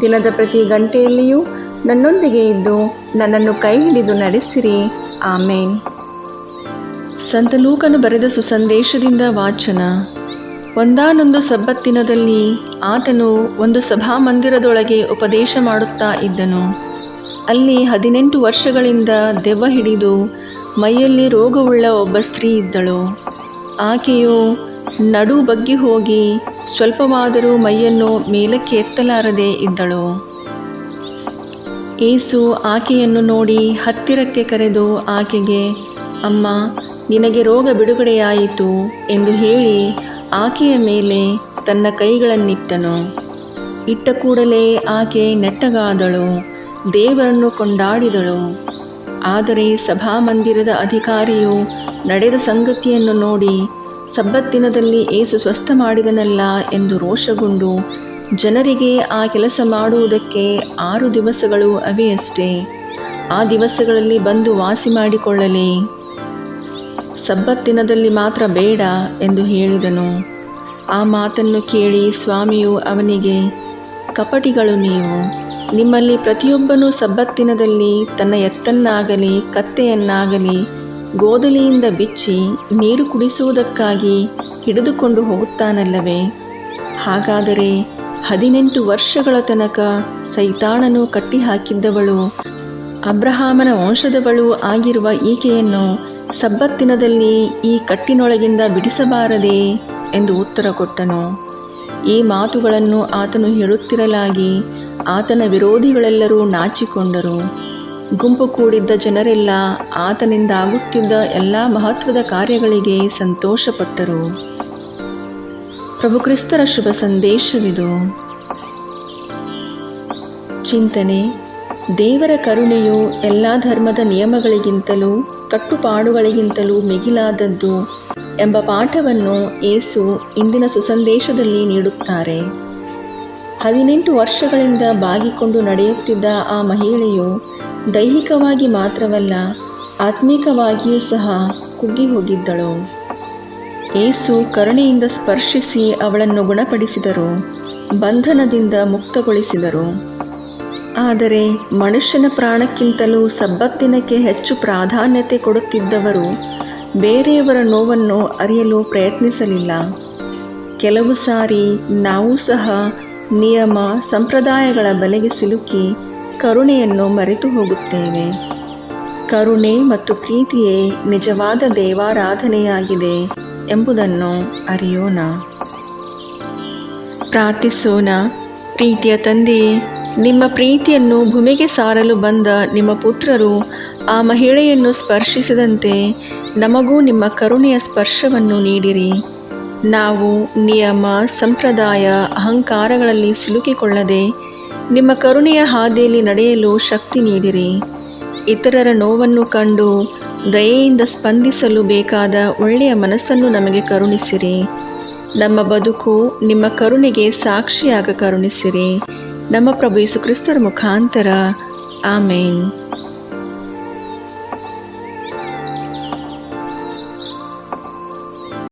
ದಿನದ ಪ್ರತಿ ಗಂಟೆಯಲ್ಲಿಯೂ ನನ್ನೊಂದಿಗೆ ಇದ್ದು ನನ್ನನ್ನು ಕೈ ಹಿಡಿದು ನಡೆಸಿರಿ. ಆಮೇನ್. ಸಂತ ಲೂಕನು ಬರೆದ ಸುಸಂದೇಶದಿಂದ ವಾಚನ. ಒಂದಾನೊಂದು ಸಬ್ಬತ್ತಿನದಲ್ಲಿ ಆತನು ಒಂದು ಸಭಾಮಂದಿರದೊಳಗೆ ಉಪದೇಶ ಮಾಡುತ್ತಾ ಇದ್ದನು. ಅಲ್ಲಿ ಹದಿನೆಂಟು ವರ್ಷಗಳಿಂದ ದೆವ್ವ ಹಿಡಿದು ಮೈಯಲ್ಲಿ ರೋಗವುಳ್ಳ ಒಬ್ಬ ಸ್ತ್ರೀ ಇದ್ದಳು. ಆಕೆಯು ನಡು ಬಗ್ಗಿ ಹೋಗಿ ಸ್ವಲ್ಪವಾದರೂ ಮೈಯನ್ನು ಮೇಲಕ್ಕೆ ಎತ್ತಲಾರದೆ ಇದ್ದಳು. ಏಸು ಆಕೆಯನ್ನು ನೋಡಿ ಹತ್ತಿರಕ್ಕೆ ಕರೆದು ಆಕೆಗೆ, ಅಮ್ಮ, ನಿನಗೆ ರೋಗ ಬಿಡುಗಡೆಯಾಯಿತು ಎಂದು ಹೇಳಿ ಆಕೆಯ ಮೇಲೆ ತನ್ನ ಕೈಗಳನ್ನಿಟ್ಟನು. ಇಟ್ಟ ಕೂಡಲೇ ಆಕೆ ನೆಟ್ಟಗಾದಳು, ದೇವರನ್ನು ಕೊಂಡಾಡಿದಳು. ಆದರೆ ಸಭಾಮಂದಿರದ ಅಧಿಕಾರಿಯು ನಡೆದ ಸಂಗತಿಯನ್ನು ನೋಡಿ ಸಬ್ಬತ್ತಿನದಲ್ಲಿ ಏಸು ಸ್ವಸ್ಥ ಮಾಡಿದನಲ್ಲ ಎಂದು ರೋಷಗೊಂಡು ಜನರಿಗೆ ಆ ಕೆಲಸ ಮಾಡುವುದಕ್ಕೆ ಆರು ದಿವಸಗಳು ಅವೇ ಅಷ್ಟೇ. ಆ ದಿವಸಗಳಲ್ಲಿ ಬಂದು ವಾಸಿ ಮಾಡಿಕೊಳ್ಳಲಿ. ಸಬ್ಬತ್ತಿನದಲ್ಲಿ ಮಾತ್ರ ಬೇಡ ಎಂದು ಹೇಳಿದನು. ಆ ಮಾತನ್ನು ಕೇಳಿ ಸ್ವಾಮಿಯು ಅವನಿಗೆ, ಕಪಟಿಗಳು ನೀವು, ನಿಮ್ಮಲ್ಲಿ ಪ್ರತಿಯೊಬ್ಬನೂ ಸಬ್ಬತ್ತಿನದಲ್ಲಿ ತನ್ನ ಎತ್ತನ್ನಾಗಲಿ ಕತ್ತೆಯನ್ನಾಗಲಿ ಗೋದಲಿಯಿಂದ ಬಿಚ್ಚಿ ನೀರು ಕುಡಿಸುವುದಕ್ಕಾಗಿ ಹಿಡಿದುಕೊಂಡು ಹೋಗುತ್ತಾನಲ್ಲವೇ? ಹಾಗಾದರೆ ಹದಿನೆಂಟು ವರ್ಷಗಳ ತನಕ ಸೈತಾಣನು ಕಟ್ಟಿಹಾಕಿದ್ದವಳು, ಅಬ್ರಹಾಮನ ವಂಶದವಳು ಆಗಿರುವ ಈಕೆಯನ್ನು ಸಬ್ಬತ್ತಿನದಲ್ಲಿ ಈ ಕಟ್ಟಿನೊಳಗಿಂದ ಬಿಡಿಸಬಾರದೇ ಎಂದು ಉತ್ತರ ಕೊಟ್ಟನು. ಈ ಮಾತುಗಳನ್ನು ಆತನು ಹೇಳುತ್ತಿರಲಾಗಿ ಆತನ ವಿರೋಧಿಗಳೆಲ್ಲರೂ ನಾಚಿಕೊಂಡರು. ಗುಂಪು ಕೂಡಿದ್ದ ಜನರೆಲ್ಲ ಆತನಿಂದ ಆಗುತ್ತಿದ್ದ ಎಲ್ಲ ಮಹತ್ವದ ಕಾರ್ಯಗಳಿಗೆ ಸಂತೋಷಪಟ್ಟರು. ಪ್ರಭು ಕ್ರಿಸ್ತರ ಶುಭ ಸಂದೇಶವಿದು. ಚಿಂತನೆ, ದೇವರ ಕರುಣೆಯು ಎಲ್ಲ ಧರ್ಮದ ನಿಯಮಗಳಿಗಿಂತಲೂ, ಕಟ್ಟುಪಾಡುಗಳಿಗಿಂತಲೂ ಮಿಗಿಲಾದದ್ದು ಎಂಬ ಪಾಠವನ್ನು ಏಸು ಇಂದಿನ ಸುಸಂದೇಶದಲ್ಲಿ ನೀಡುತ್ತಾರೆ. ಹದಿನೆಂಟು ವರ್ಷಗಳಿಂದ ಬಾಗಿಕೊಂಡು ನಡೆಯುತ್ತಿದ್ದ ಆ ಮಹಿಳೆಯು ದೈಹಿಕವಾಗಿ ಮಾತ್ರವಲ್ಲ, ಆತ್ಮಿಕವಾಗಿಯೂ ಸಹ ಕುಗ್ಗಿ ಹೋಗಿದ್ದಳು. ಏಸು ಕರುಣೆಯಿಂದ ಸ್ಪರ್ಶಿಸಿ ಅವಳನ್ನು ಗುಣಪಡಿಸಿದರು, ಬಂಧನದಿಂದ ಮುಕ್ತಗೊಳಿಸಿದರು. ಆದರೆ ಮನುಷ್ಯನ ಪ್ರಾಣಕ್ಕಿಂತಲೂ ಸಬ್ಬತ್ತಿನಕ್ಕೆ ಹೆಚ್ಚು ಪ್ರಾಧಾನ್ಯತೆ ಕೊಡುತ್ತಿದ್ದವರು ಬೇರೆಯವರ ನೋವನ್ನು ಅರಿಯಲು ಪ್ರಯತ್ನಿಸಲಿಲ್ಲ. ಕೆಲವು ಸಾರಿ ನಾವು ಸಹ ನಿಯಮ, ಸಂಪ್ರದಾಯಗಳ ಬಲೆಗೆ ಸಿಲುಕಿ ಕರುಣೆಯನ್ನು ಮರೆತು ಹೋಗುತ್ತೇವೆ. ಕರುಣೆ ಮತ್ತು ಪ್ರೀತಿಯೇ ನಿಜವಾದ ದೇವಾರಾಧನೆಯಾಗಿದೆ ಎಂಬುದನ್ನು ಅರಿಯೋಣ. ಪ್ರಾರ್ಥಿಸೋಣ. ಪ್ರೀತಿಯ ತಂದೆಯೇ, ನಿಮ್ಮ ಪ್ರೀತಿಯನ್ನು ಭೂಮಿಗೆ ಸಾರಲು ಬಂದ ನಿಮ್ಮ ಪುತ್ರರು ಆ ಮಹಿಳೆಯನ್ನು ಸ್ಪರ್ಶಿಸಿದಂತೆ ನಮಗೂ ನಿಮ್ಮ ಕರುಣೆಯ ಸ್ಪರ್ಶವನ್ನು ನೀಡಿರಿ. ನಾವು ನಿಯಮ, ಸಂಪ್ರದಾಯ, ಅಹಂಕಾರಗಳಲ್ಲಿ ಸಿಲುಕಿಕೊಳ್ಳದೆ ನಿಮ್ಮ ಕರುಣೆಯ ಹಾದಿಯಲ್ಲಿ ನಡೆಯಲು ಶಕ್ತಿ ನೀಡಿರಿ. ಇತರರ ನೋವನ್ನು ಕಂಡು ದಯೆಯಿಂದ ಸ್ಪಂದಿಸಲು ಬೇಕಾದ ಒಳ್ಳೆಯ ಮನಸ್ಸನ್ನು ನಮಗೆ ಕರುಣಿಸಿರಿ. ನಮ್ಮ ಬದುಕು ನಿಮ್ಮ ಕರುಣೆಗೆ ಸಾಕ್ಷಿಯಾಗ ಕರುಣಿಸಿರಿ. ನಮ್ಮ ಪ್ರಭು ಯೇಸು ಕ್ರಿಸ್ತರ ಮುಖಾಂತರ. ಆಮೇನ್.